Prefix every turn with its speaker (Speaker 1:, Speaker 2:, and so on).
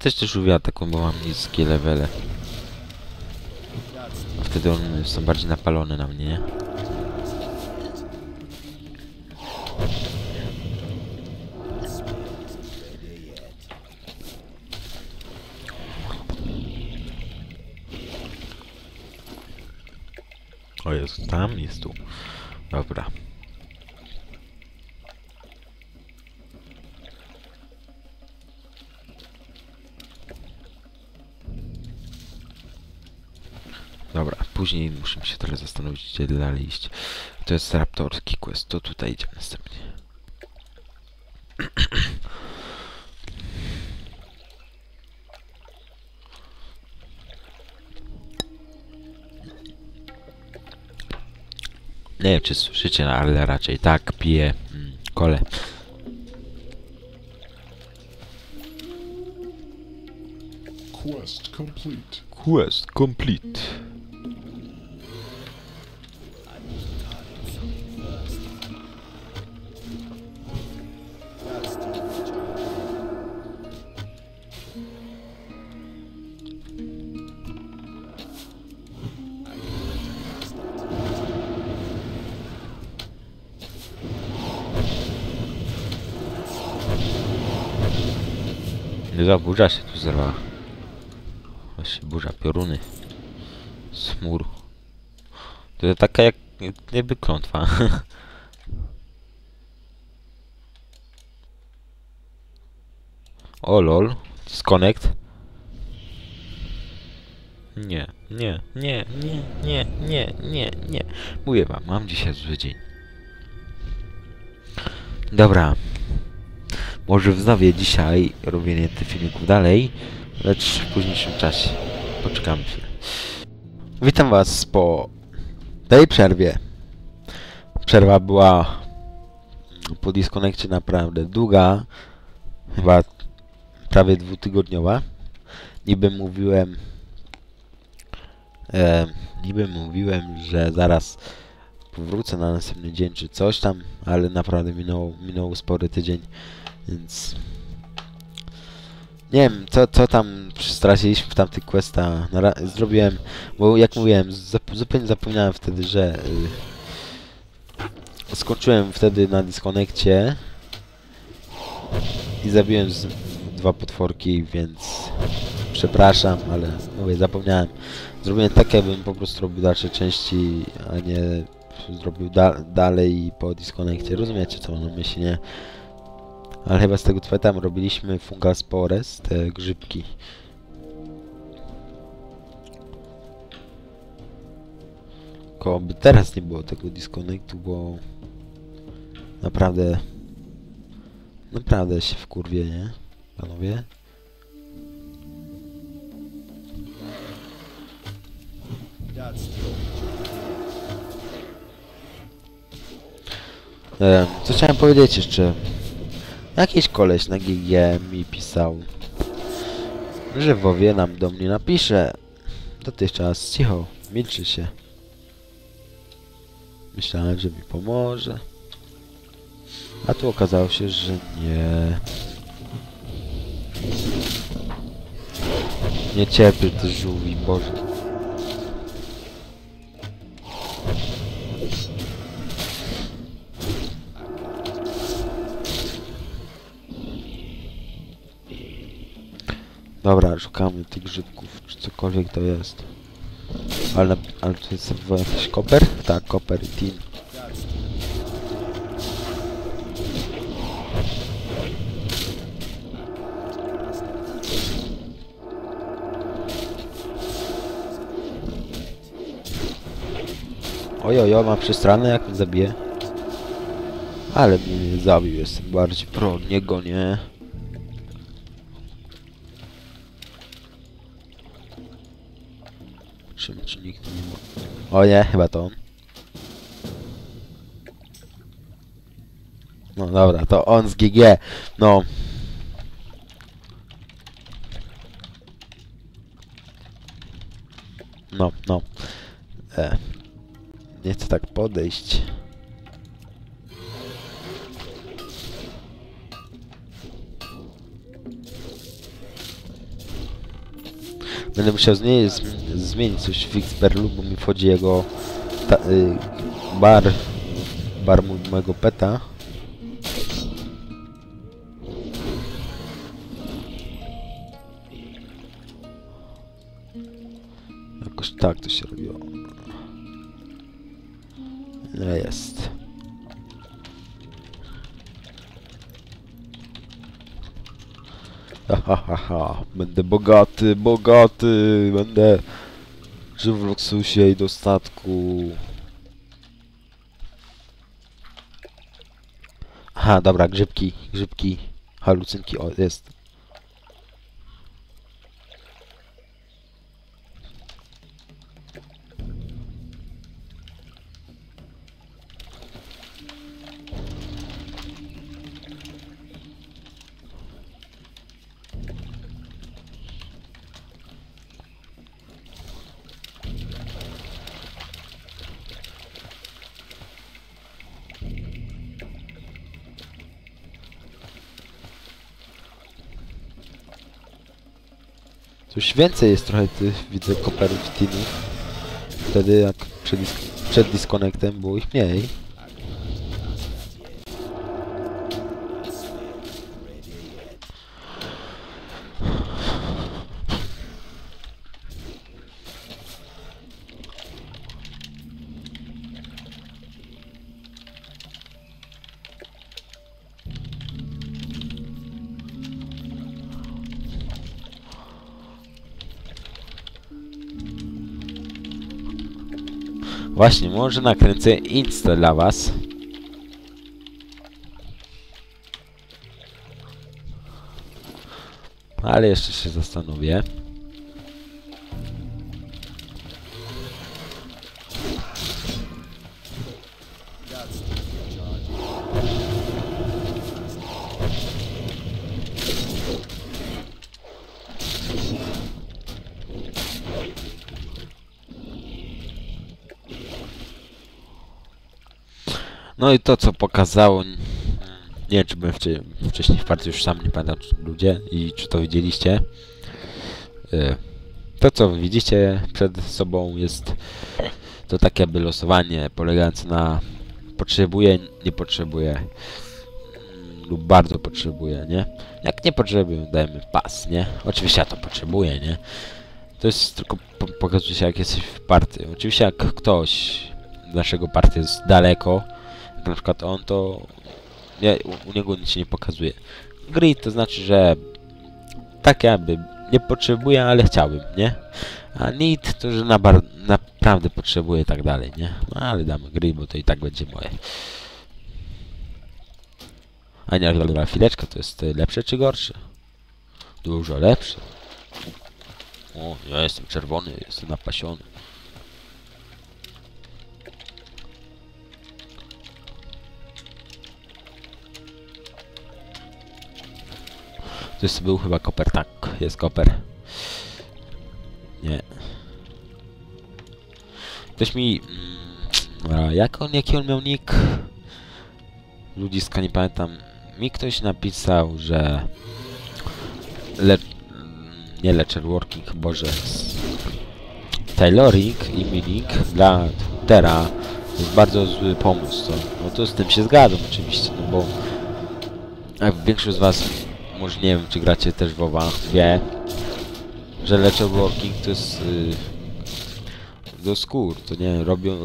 Speaker 1: Też też uwiera taką, bo mam niskie levele. Wtedy one są bardziej napalone na mnie, nie? O jest tam, jest tu. Dobra. Później musimy się trochę zastanowić, gdzie dalej iść. To jest raptorski quest, to tutaj idziemy następnie. Nie wiem, czy słyszycie, ale raczej tak, piję mm, kole.
Speaker 2: Quest complete.
Speaker 1: Quest complete. Nie burza się tu zerwała. Właśnie burza, pioruny. Smur. To jest taka jak jakby klątwa. o lol. Disconnect. Nie, nie, nie, nie, nie, nie, nie, nie. Mówię wam, mam dzisiaj zły dzień. Dobra. Może wznowię dzisiaj robienie tych filmików dalej, lecz w późniejszym czasie. Poczekamy chwilę. Witam was po tej przerwie. Przerwa była po disconnectie naprawdę długa, chyba prawie dwutygodniowa. Niby mówiłem, e, niby mówiłem, że zaraz powrócę na następny dzień czy coś tam, ale naprawdę minął, minął spory tydzień, więc nie wiem, co, co tam straciliśmy w tamtych questa. Zrobiłem, bo jak mówiłem, zap zupełnie zapomniałem wtedy, że y, skończyłem wtedy na disconnectie i zabiłem dwa potworki, więc przepraszam, ale mówię, zapomniałem. Zrobiłem tak, jakbym po prostu robił dalsze części, a nie zrobił da dalej po disconnectie. Rozumiecie, co mam na myśli, nie? Ale chyba z tego co tam robiliśmy fungal spores, te grzybki. Tylko by teraz nie było tego disconnectu, bo naprawdę naprawdę się wkurwie, nie? Panowie? Em, co chciałem powiedzieć jeszcze? Jakiś koleś na GG mi pisał, że Wowie nam do mnie napisze. Dotychczas cicho, milczy się. Myślałem, że mi pomoże. A tu okazało się, że nie. Nie cierpię też żółwi, Boże. Dobra, szukamy tych grzybków, czy cokolwiek to jest. Ale, ale to jest chyba jakiś koper? Tak, koper i tin. Ojojo, ma przestranę, jak mnie zabije. Ale mnie nie zabił, jestem bardziej pro niego, nie? Czy nikt nie ma. O nie, chyba to on. No dobra, to on z GG. No. No, no. E. Nie chcę tak podejść. Będę musiał zmienić, zm- zmienić coś w Xperlu, bo mi wchodzi jego ta, y, bar, bar mojego peta. Jakoś tak to się robiło. No jest. Ha, ha, ha, ha. Będę bogaty, bogaty, będę żył i dostatku. Aha, dobra, grzybki, grzybki, halucynki, o, jest. Coś więcej jest trochę tych, widzę, koperów. Wtedy jak przed, przed disconnectem było ich mniej. Właśnie, może nakręcę Insta dla was. Ale jeszcze się zastanowię. No i to co pokazało, nie wiem czy byłem wcze- wcześniej w partii, już sam nie pamiętam ludzie i czy to widzieliście. Y, To co widzicie przed sobą jest to takie jakby losowanie polegające na potrzebuję, nie potrzebuję mm, lub bardzo potrzebuję, nie? Jak nie potrzebuję, dajemy pas, nie? Oczywiście ja to potrzebuję, nie? To jest tylko po pokazuje się jak jesteś w partii. Oczywiście jak ktoś z naszego partii jest daleko, na przykład on, to nie, u, niego nic się nie pokazuje. Grid to znaczy, że tak jakby nie potrzebuję, ale chciałbym, nie? A need to, że na bar, naprawdę potrzebuję i tak dalej, nie? No ale damy grid, bo to i tak będzie moje. A nie, dobra, chwileczka, to jest y, lepsze czy gorsze? Dużo lepsze. O, ja jestem czerwony, jestem napasiony. To jest, był chyba koper, tak, jest koper. Nie. Ktoś mi... Mm, jak on, jaki on miał nick? Ludziska, nie pamiętam. Mi ktoś napisał, że... Le... mm, Nie Leczer Working, Boże. Tailoring i minik dla Twittera to jest bardzo zły pomysł. To, no to z tym się zgadzam oczywiście, no bo jak większość z was, może nie wiem czy gracie też WoWa, wie, że Leczer Working to jest y, do skór, to nie, robią, robią